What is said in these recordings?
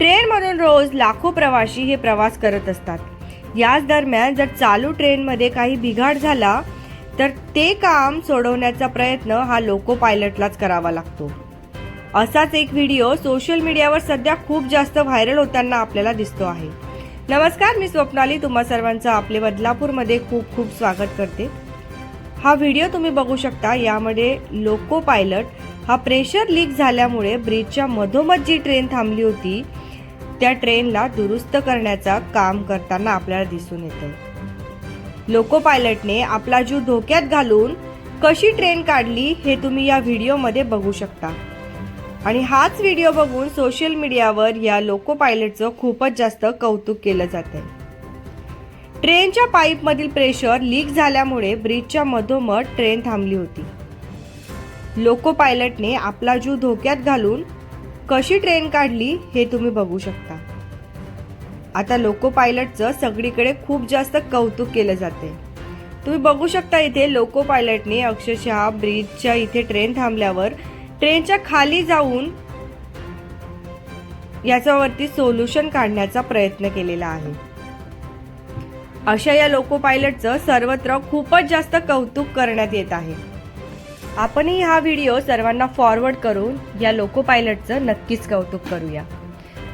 ट्रेनमधून रोज लाखो प्रवासी हे प्रवास करत असतात. याच दरम्यान जर चालू ट्रेनमध्ये काही बिघाड झाला तर ते काम सोडवण्याचा प्रयत्न हा लोको पायलटलाच करावा लागतो. असाच एक व्हिडिओ सोशल मीडियावर सध्या खूप जास्त व्हायरल होताना आपल्याला दिसतो आहे. नमस्कार मी स्वप्नाली. तुम्हा सर्वांचं आपले बदलापूरमध्ये खूप खूप स्वागत करते. हा व्हिडिओ तुम्ही बघू शकता. यामध्ये लोको पायलट हा प्रेशर लीक झाल्यामुळे ब्रिजच्या मधोमध जी ट्रेन थांबली होती त्या ट्रेनला दुरुस्त करण्याचा काम करताना आपल्याला दिसून येतं. लोको पायलटने आपला जीव धोक्यात घालून कशी ट्रेन काढली हे तुम्ही या व्हिडिओमध्ये बघू शकता. आणि हाच व्हिडिओ बघून सोशल मीडियावर या लोको पायलटचं खूपच जास्त कौतुक केलं जातं ट्रेनच्या पाईपमधील प्रेशर लीक झाल्यामुळे ब्रिजच्या मधोमध ट्रेन थांबली होती. लोको पायलटने आपला जीव धोक्यात घालून कशी ट्रेन काढली हे तुम्ही बघू शकता. आता लोको पायलटचं सगळीकडे खूप जास्त कौतुक केलं जाते. तुम्ही बघू शकता इथे लोको पायलटने अक्षरशः ब्रिजच्या इथे ट्रेन थांबल्यावर ट्रेनच्या खाली जाऊन याच्यावरती सोल्युशन काढण्याचा प्रयत्न केलेला आहे. अशा या लोको पायलटचं सर्वत्र खूपच जास्त कौतुक करण्यात येत आहे. आपणही हा व्हिडिओ सर्वांना फॉरवर्ड करून या लोको पायलटचं नक्कीच कौतुक करूया.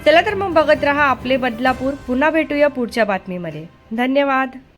चला तर मग बघत राहा आपले बदलापूर. पुन्हा भेटूया पुढच्या बातमीमध्ये. धन्यवाद.